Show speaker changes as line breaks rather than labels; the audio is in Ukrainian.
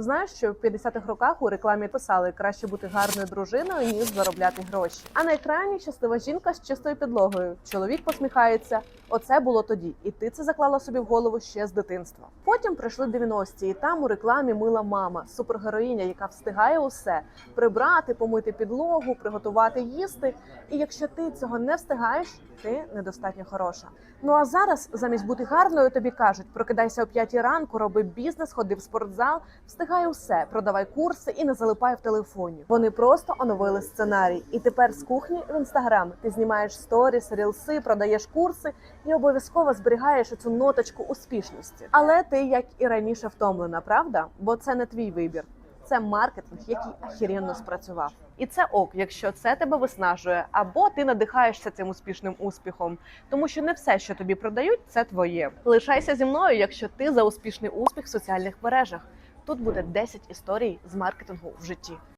Знаєш, що в 50-х роках у рекламі писали краще бути гарною дружиною, ніж заробляти гроші. А на екрані щаслива жінка з чистою підлогою. Чоловік посміхається. Оце було тоді, і ти це заклала собі в голову ще з дитинства. Потім прийшли 90-ті, і там у рекламі мила мама, супергероїня, яка встигає усе прибрати, помити підлогу, приготувати їсти. І якщо ти цього не встигаєш, ти недостатньо хороша. Ну а зараз, замість бути гарною, тобі кажуть: прокидайся о 5 ранку, роби бізнес, ходи в спортзал, встигай усе, продавай курси і не залипай в телефоні. Вони просто оновили сценарій. І тепер з кухні в інстаграм ти знімаєш сторіс, рілси, продаєш курси і обов'язково зберігаєш цю ноточку успішності. Але ти, як і раніше, втомлена, правда? Бо це не твій вибір. Це маркетинг, який ахіренно спрацював. І це ок, якщо це тебе виснажує, або ти надихаєшся цим успішним успіхом, тому що не все, що тобі продають, це твоє. Лишайся зі мною, якщо ти за успішний успіх в соціальних мережах. Тут буде 10 історій з маркетингу в житті.